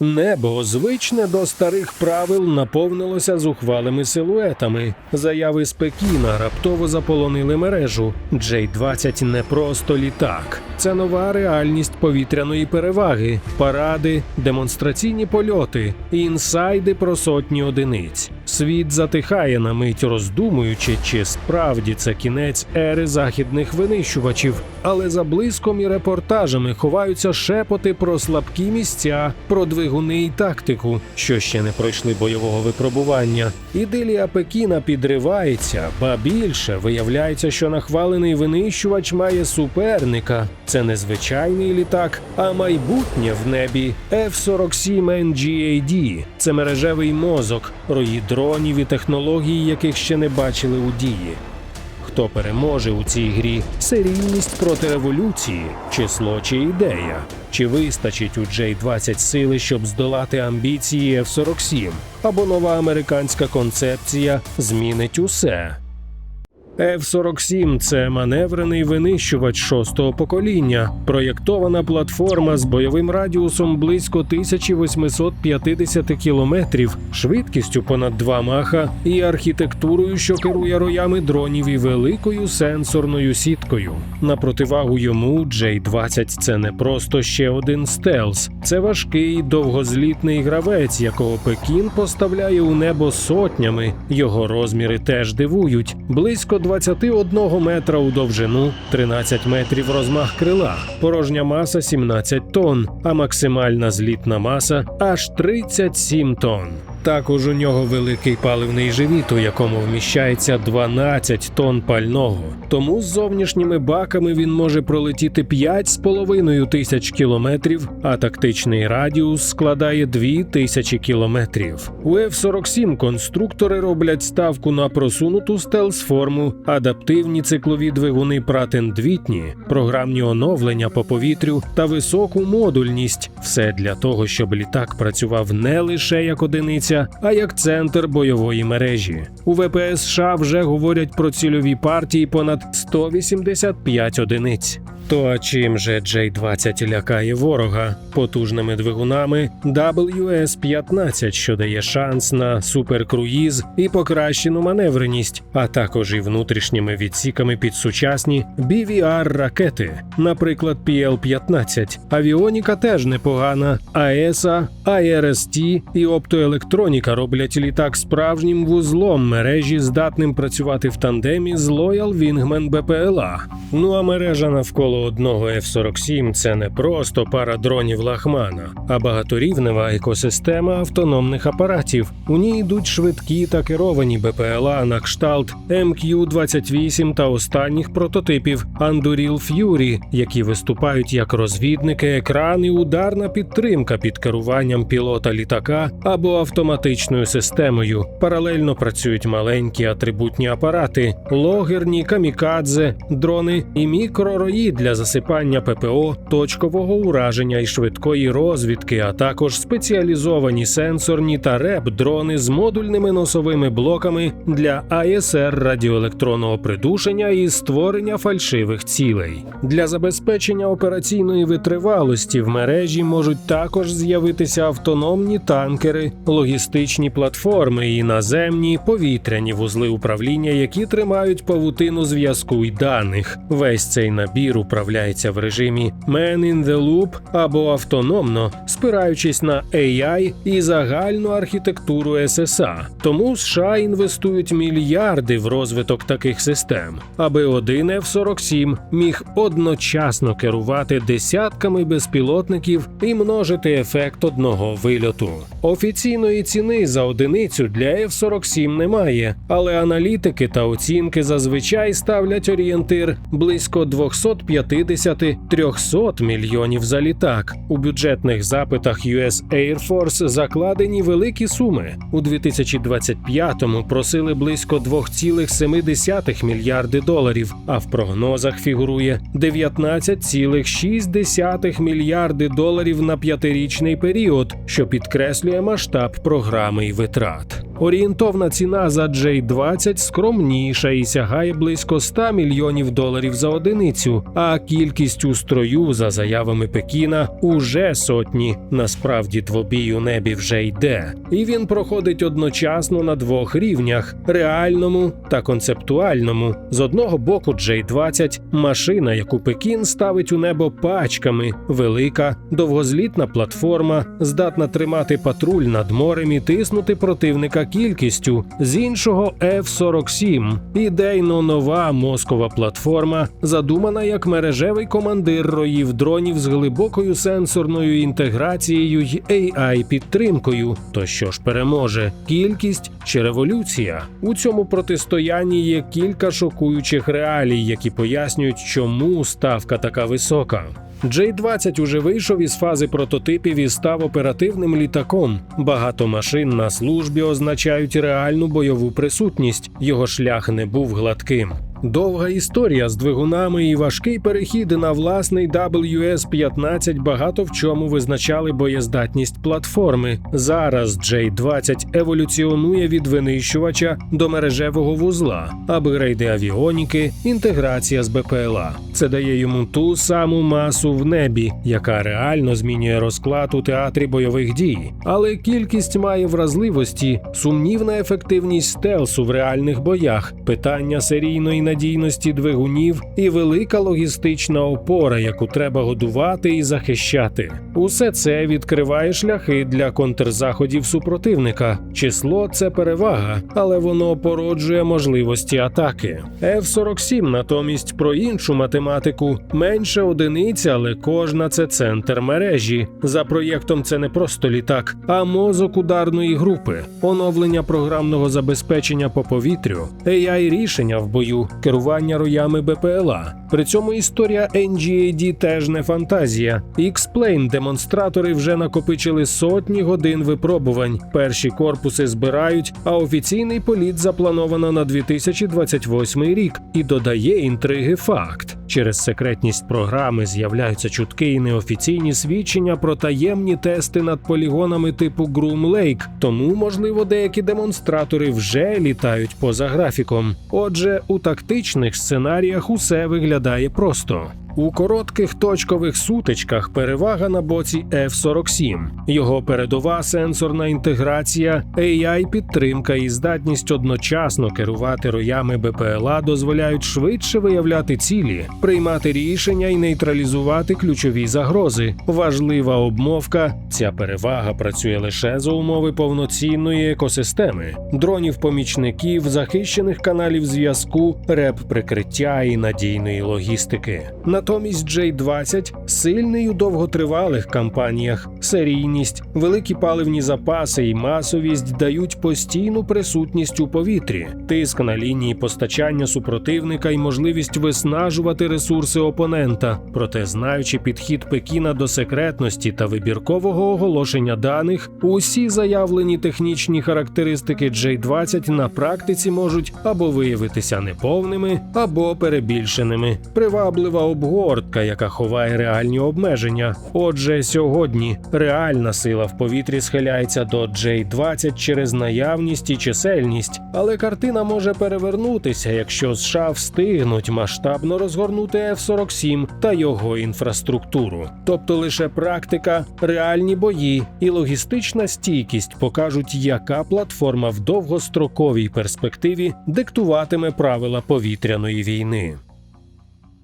Небо, звичне до старих правил, наповнилося зухвалими силуетами. Заяви з Пекіна раптово заполонили мережу. J-20 не просто літак. Це нова реальність повітряної переваги, паради, демонстраційні польоти, інсайди про сотні одиниць. Світ затихає на мить, роздумуючи, чи справді це кінець ери західних винищувачів. Але за блиском і репортажами ховаються шепоти про слабкі місця, про двигуни і тактику, що ще не пройшли бойового випробування. Ідилія Пекіна підривається, ба більше виявляється, що нахвалений винищувач має суперника. Це не звичайний літак, а майбутнє в небі F-47 NGAD. Це мережевий мозок, рої дронів і технологій, яких ще не бачили у дії. Хто переможе у цій грі? Серійність проти революції, число чи ідея? Чи вистачить у J-20 сили, щоб здолати амбіції F-47? Або нова американська концепція змінить усе? F-47 – це маневрений винищувач шостого покоління, проєктована платформа з бойовим радіусом близько 1850 кілометрів, швидкістю понад 2 маха і архітектурою, що керує роями дронів і великою сенсорною сіткою. На противагу йому J-20 – це не просто ще один стелс, це важкий довгозлітний гравець, якого Пекін поставляє у небо сотнями. Його розміри теж дивують близько 21 метра у довжину, 13 метрів розмах крила, порожня маса 17 тонн, а максимальна злітна маса аж 37 тонн. Також у нього великий паливний живіт, у якому вміщається 12 тонн пального. Тому з зовнішніми баками він може пролетіти 5,5 тисяч кілометрів, а тактичний радіус складає 2 тисячі кілометрів. У F-47 конструктори роблять ставку на просунуту стелс-форму, адаптивні циклові двигуни пратендвітні, програмні оновлення по повітрю та високу модульність. Все для того, щоб літак працював не лише як одиниця, а як центр бойової мережі. У ВПС США вже говорять про цільові партії понад 185 одиниць. То чим же J-20 лякає ворога потужними двигунами WS-15, що дає шанс на суперкруїз і покращену маневреність, а також і внутрішніми відсіками під сучасні BVR-ракети, наприклад, PL-15. Авіоніка теж непогана. АЕСА, IRST і оптоелектроніка роблять літак справжнім вузлом мережі, здатним працювати в тандемі з Loyal Wingman BPLA. Ну а мережа навколо одного F-47 – це не просто пара дронів Лахмана, а багаторівнева екосистема автономних апаратів. У ній йдуть швидкі та керовані БПЛА на кшталт MQ-28 та останніх прототипів Anduril Fury, які виступають як розвідники, екран і ударна підтримка під керуванням пілота літака або автоматичною системою. Паралельно працюють маленькі атрибутні апарати, логерні, камікадзе, дрони і мікророї для засипання ППО, точкового ураження і швидкої розвідки, а також спеціалізовані сенсорні та РЕП-дрони з модульними носовими блоками для АСР радіоелектронного придушення і створення фальшивих цілей. Для забезпечення операційної витривалості в мережі можуть також з'явитися автономні танкери, логістичні платформи і наземні повітряні вузли управління, які тримають павутину зв'язку й даних. Весь цей набір управляється в режимі Man in the Loop або автономно, спираючись на AI і загальну архітектуру SSA. Тому США інвестують мільярди в розвиток таких систем, аби один F-47 міг одночасно керувати десятками безпілотників і множити ефект одного вильоту. Офіційної ціни за одиницю для F-47 немає, але аналітики та оцінки зазвичай ставлять орієнтир близько 250-300 мільйонів за літак. У бюджетних запитах US Air Force закладені великі суми. У 2025-му просили близько 2,7 мільярди доларів, а в прогнозах фігурує 19,6 мільярди доларів на п'ятирічний період, що підкреслює масштаб програми і витрат. Орієнтовна ціна за J-20 скромніша і сягає близько 100 мільйонів доларів за одиницю, а кількість у строю, за заявами Пекіна, уже сотні. Насправді двобій у небі вже йде, і він проходить одночасно на двох рівнях: реальному та концептуальному. З одного боку, J-20 – машина, яку Пекін ставить у небо пачками, велика, довгозлітна платформа, здатна тримати патруль над морем і тиснути противника кількістю. З іншого F-47 – ідейно нова мозкова платформа, задумана як мережевий командир роїв дронів з глибокою сенсорною інтеграцією й AI-підтримкою. То що ж переможе? Кількість чи революція? У цьому протистоянні є кілька шокуючих реалій, які пояснюють, чому ставка така висока. J-20 уже вийшов із фази прототипів і став оперативним літаком. Багато машин на службі означають реальну бойову присутність. Його шлях не був гладким. Довга історія з двигунами і важкий перехід на власний WS-15 багато в чому визначали боєздатність платформи. Зараз J-20 еволюціонує від винищувача до мережевого вузла, апгрейди авіоніки, інтеграція з БПЛА. Це дає йому ту саму масу в небі, яка реально змінює розклад у театрі бойових дій. Але кількість має вразливості, сумнівна ефективність стелсу в реальних боях, питання серійної надійності двигунів і велика логістична опора, яку треба годувати і захищати. Усе це відкриває шляхи для контрзаходів супротивника. Число це перевага, але воно породжує можливості атаки. F-47 натомість про іншу математику менше одиниць, але кожна це центр мережі. За проєктом це не просто літак, а мозок ударної групи, оновлення програмного забезпечення по повітрю, AI рішення в бою, керування роями БПЛА. При цьому історія NGAD теж не фантазія. X-Plane демонстратори вже накопичили сотні годин випробувань. Перші корпуси збирають, а офіційний політ заплановано на 2028 рік і додає інтриги факт. Через секретність програми з'являються чутки і неофіційні свідчення про таємні тести над полігонами типу Groom Lake, тому, можливо, деякі демонстратори вже літають поза графіком. Отже, у тактичних сценаріях усе виглядає просто. У коротких точкових сутичках перевага на боці F-47. Його передова сенсорна інтеграція, AI-підтримка і здатність одночасно керувати роями БПЛА дозволяють швидше виявляти цілі, приймати рішення і нейтралізувати ключові загрози. Важлива обмовка: ця перевага працює лише за умови повноцінної екосистеми, дронів-помічників, захищених каналів зв'язку, реп-прикриття і надійної логістики. Натомість J-20 сильний у довготривалих кампаніях, серійність, великі паливні запаси і масовість дають постійну присутність у повітрі, тиск на лінії постачання супротивника і можливість виснажувати ресурси опонента. Проте, знаючи підхід Пекіна до секретності та вибіркового оголошення даних, усі заявлені технічні характеристики J-20 на практиці можуть або виявитися неповними, або перебільшеними. Приваблива обгортка, яка ховає реальні обмеження. Отже, сьогодні реальна сила в повітрі схиляється до J-20 через наявність і чисельність, але картина може перевернутися, якщо США встигнуть масштабно розгорнути F-47 та його інфраструктуру. Тобто лише практика, реальні бої і логістична стійкість покажуть, яка платформа в довгостроковій перспективі диктуватиме правила повітряної війни.